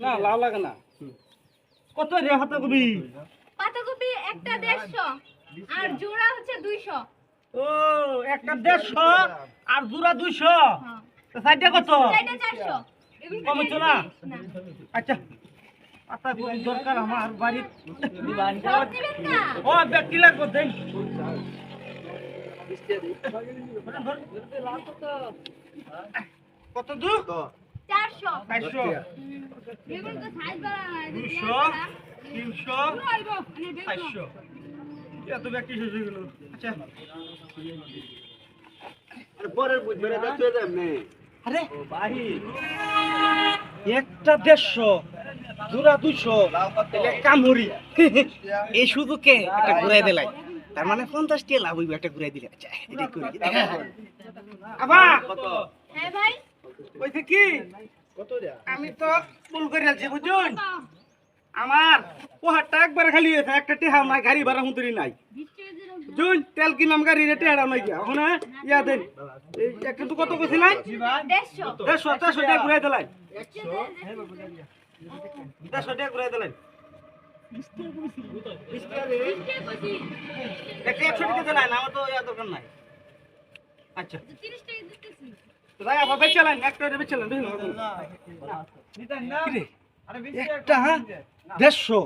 না লাউ লাগে না। কত রে পাতাকপি পাতাকপি একটা দেড়শো আর জোড়া হচ্ছে দুইশো। ও একটা দেড়শো আর দুরা দুইশো। হ্যাঁ। সাইডে কত? কম হচ্ছে না না। আচ্ছা। পাতাকপি দরকার আমার না। ও ব্যক্তি লাগবে দেন কত দূর? একটা দেড়শো দুরা দুশো তাহলে কামড়ি এই শুধু কে একটা ঘুরাই দিলাই। তার মানে পঞ্চাশ টিয়া লাভ হইবে একটা ঘুরাই দিলে। আচ্ছা এটাই করি। আবার। হ্যাঁ ভাই। ওইছে কি? আমি তো ভুল করে আছি বুঝুন আমার পোহারটা একবার খালি হয়েছে, একটা টেহা নাই, গাড়ি ভাড়া হুঁতুরি নাই। বুঝুন তেল কিনাম গাড়ি রে টেহারা নাই গিয়া। ওখানে ইয়া দেন। একটা তো কত কইছিলেন দেড়শো দেড়শো টাকা ঘুরাই দিলেন দেড়শো টাকা ঘুরাই দিলেন একটা একশো টাকা দিলেন আমার তো ইয়া দরকার নাই। আচ্ছা। একটা দেড়শো।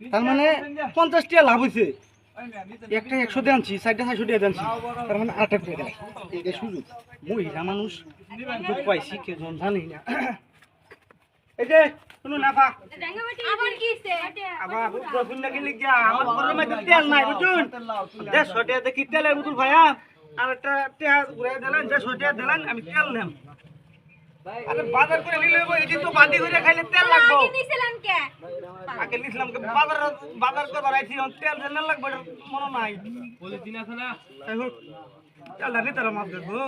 তার মানে পঞ্চাশ টাকা লাভ হয়েছে একটা একশো দিয়ে আনছি চারটা চারশো টাকা দিয়ে আনছি। তার মানে আট টাকা। এটা সুযোগ। মহিলা মানুষ পাইছি কেজন জানি না। এই যে শুনুন আবার নাকি আমার তেল নাই বুঝুন? দেড়শো টাকা দেখি তেলের বুতুল ভাইয়া? আর একটা টাকা ঘুরে দিলেন দেড়শো টাকা দিলেন আমি তেল নেম। আরে বাজার করে নিলে এই তো বাদি করে খাইলে তেল লাগবো। আগে নিছিলেন কে? আগে নিছিলাম বাজার বাজার করে রাইছি তেল যেন লাগবে এটা মনে নাই। বলে দিন আছে না তাই হোক তেল দানি তারা মাপ দেবো।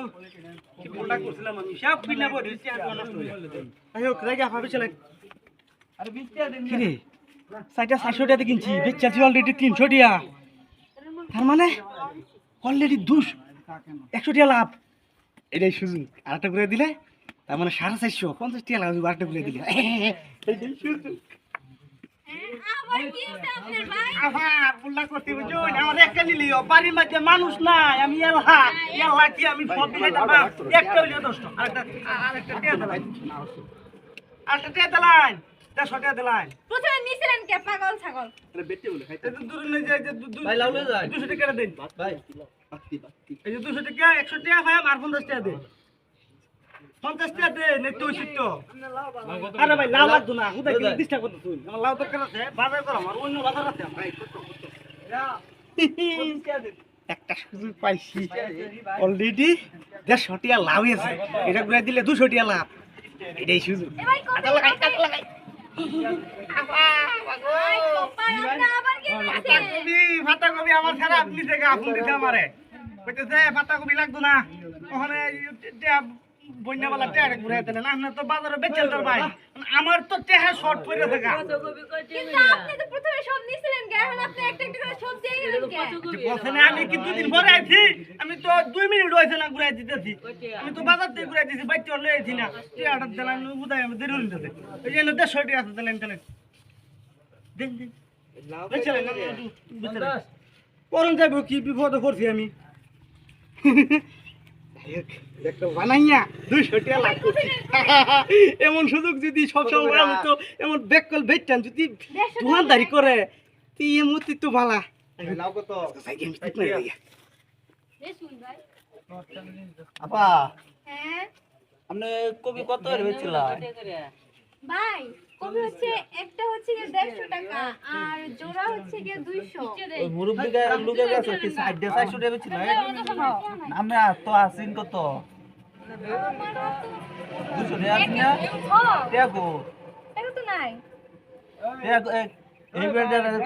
কি বলটা করছিলাম আমি সব কিনে বলি চেয়ার নষ্ট হয়ে তাই হোক রাইগা ভাবি চলেন আরে বিশ টাকা দিন কি রে সাইটা চারশো টাকা কিনছি বেচাচ্ছি অলরেডি তিনশো টাকা। তার মানে অলরেডি দুশ একশো টাকা লাভ। এটাই সুযোগ। আরেকটা করে দিলে তার মানে সাড়ে চারশো পঞ্চাশ টাকা লাভ আরেকটা করে দিলে। সুযোগ। হ্যাঁ, ভাই? মানুষ নাই আমি এলহা। এলহা কি আমি দিলে দেবা একটা হইলে দশ টাকা। আরেকটা আরেকটা টিয়া দিলাম। আরেকটা টিয়া দিলাম। দেড়শো টিয়া দিলাম। প্রথমে নিছিলেন কে? পাগল ছাগল। এই যে দূরে নিয়ে যায় যে দু- দু- দুশো টাকা দেন এই যে দুশো টাকা একশো টাকা ভাই আর পঞ্চাশ টাকা দে। পঞ্চাশ টাকা দে নেই তুই সিদ্ধ আরে ভাই লাউ লাগতো না হুদাই কি ডিস্টার্ব করতো তুই। আমার লাউ দরকার আছে বাজার করো আমার অন্য বাজার আছে ভাই একটা সুযোগ পাইছি। অলরেডি দেড়শো টাকা লাভ হয়েছে এটা ঘুরে দিলে দুশো টাকা লাভ। এটাই সুযোগ। এ ভাই আমার ছাড়া আপনি থেকে আপনি দিতে আমারে। কইতেছে পাতাকপি লাগতো না। ওখানে বন্যাবালা টেহারে ঘুরে দিলেন আপনার তো বাজারে বেচেল তোর ভাই। আমার তো টেহা শর্ট পড়ে থাকা। কিন্তু আপনি তো প্রথমে সব নিছিলেন কে? এখন আপনি একটা একটা করে সব দিয়ে গেলেন কে? বলছে আমি কি দুদিন পরে আইছি? আমি তো দুই মিনিট হয়েছে না ঘুরে দিতেছি। আমি তো বাজার থেকে ঘুরে দিছি বাইতে হলে আইছি না। টেহাটা দিলেন বুঝাই আমি দেরি এই জন্য দেড়শো টাকা আছে দিলেন দিলেন। দেন দেন। বেচেলেন বেচেলেন করুন যাইব কি বিপদে করছি আমি। বানাইয়া দুইশো টাকা লাভ করছি। এমন সুযোগ যদি সবসময় আমি তো এমন বেকল বেচতাম যদি দোকানদারি করে তুই এমতি তো ভালা লাউ কত দেখুন ভাই। আপা হ্যাঁ? আপনি কবি কত ভেবেছিলা ভাই কবি হচ্ছে একটা হচ্ছে গিয়ে দেড়শো টাকা আর জোড়া হচ্ছে গিয়ে দুইশো। মুরব্বী লোকের কাছে কি সাইড দিয়ে চারশো টাকা ছিল তো আসিন কত? দুশো টাকা আসিন না? দেখো এটা তো নাই। দেখো এই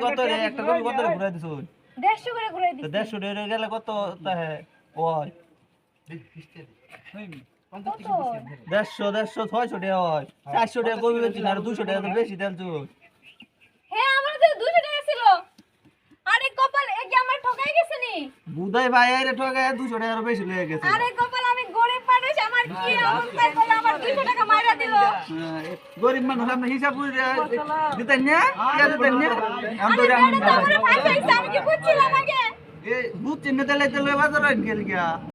কত রে? একটা কবি কত রে ঘুরাই দিছ দেড়শো করে ঘুরে দিচ্ছি। দেড়শো টাকা গেলে কত তাহে দেড়শো দেড়শো ছয়শো টাকা হয়। চারশো টাকা বেচছিল আর দুশো টাকা তো বেশি দেন হ্যাঁ আমার তো দুশো টাকা ছিল। আরে কপাল এ কি আমার ঠকাই গেছে নি? বুধাই ভাই আরে ঠকায় দুশো টাকা বেশি লেগে গেছে। আরে কপাল আমি গরিব মানুষ আমার আমার কি অবস্থা বলে? আমার 200 টাকা মাইরা দিল। গরিব মানুষ আপনি হিসাব করে দিতেন না? দিতেন না? আমি তো আমারে আমি কি বুঝছিলাম আগে? এ বুঝছেন না তাহলে তাহলে বাজার গেল গিয়া